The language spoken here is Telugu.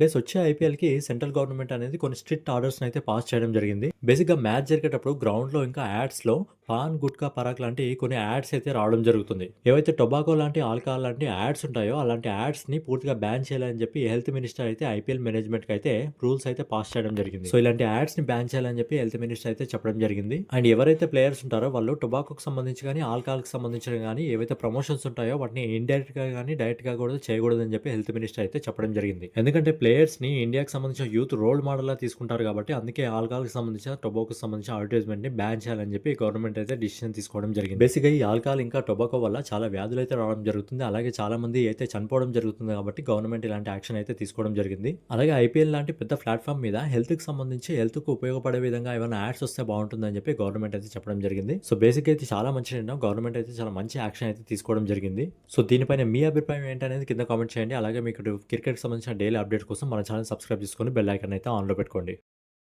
గైస్ వచ్చే ఐపీఎల్‌కి సెంట్రల్ గవర్నమెంట్ అనేది కొన్ని స్ట్రిక్ట్ ఆర్డర్స్‌ని అయితే పాస్ చేయడం జరిగింది. బేసిక్‌గా మ్యాచ్ జరిగేటప్పుడు గ్రౌండ్‌లో ఇంకా యాడ్స్‌లో పాన్, గుట్కా, పరాక్ లాంటి కొన్ని యాడ్స్ అయితే రావడం జరుగుతుంది. ఏవైతే టొబాకో లాంటి, ఆల్కహాల్ లాంటి యాడ్స్ ఉంటాయో అలాంటి యాడ్స్‌ని పూర్తిగా బ్యాన్ చేయాలని చెప్పి హెల్త్ మినిస్టర్ అయితే ఐపీఎల్ మేనేజ్మెంట్‌కి అయితే రూల్స్ అయితే పాస్ చేయడం జరిగింది. సో ఇలాంటి యాడ్స్‌ని బ్యాన్ చేయాలని చెప్పి హెల్త్ మినిస్టర్ అయితే చెప్పడం జరిగింది. అండ్ ఎవరైతే ప్లేయర్స్ ఉంటారో వాళ్ళు టొబాకోకి సంబంధించి ఆల్కహాల్ ఆల్కహాల్‌కి సంబంధించిన కానీ ఏవైతే ప్రమోషన్స్ ఉంటాయో వాటిని ఇండైరెక్ట్‌గా డైరెక్ట్ డైరెక్ట్‌గా కూడా చేయకూడదని చెప్పి హెల్త్ మినిస్టర్ అయితే చెప్పడం జరిగింది. ఎందుకంటే ప్లేయర్స్‌ని ఇండియాకి సంబంధించిన యూత్ రోల్ మోడల్‌లా తీసుకుంటారు కాబట్టి అందుకే ఆల్కహాల్‌కి సంబంధించిన, టొబాకోకి సంబంధించిన అడ్వర్టైజ్మెంట్‌ని బ్యాన్ చేయాలని చెప్పి గవర్నమెంట్ అయితే డిసిషన్ తీసుకోవడం జరిగింది. బేసిక్‌గా ఈ ఆల్కహాల్ ఇంకా టొబాకో వల్ల చాలా వ్యాధులు అయితే రావడం జరుగుతుంది. అలాగే చాలా మంది అయితే చనిపోవడం జరుగుతుంది కాబట్టి గవర్నమెంట్ ఇలాంటి యాక్షన్ అయితే తీసుకోవడం జరిగింది. అలాగే ఐపీఎల్ లాంటి పెద్ద ప్లాట్ఫామ్ మీద హెల్త్‌కి సంబంధించి హెల్త్‌కు ఉపయోగపడే విధంగా ఏమైనా యాడ్స్ వస్తే బాగుంటుందని చెప్పి గవర్నమెంట్ అయితే చెప్పడం జరిగింది. సో బేసిక్ అయితే చాలా మంచి నిర్ణయం. గవర్నమెంట్ అయితే చాలా మంచి యాక్షన్ అయితే తీసుకోవడం జరిగింది. సో దీనిపైన మీ అభిప్రాయం ఏంటనేది కింద కామెంట్ చేయండి. అలాగే మీకు క్రికెట్‌కి సంబంధించిన డైలీ అప్డేట్ కోసం మన ఛానల్ సబ్స్క్రైబ్ చేసుకొని బెల్ ఐకన్ అయితే ఆన్‌లో పెట్టుకోండి.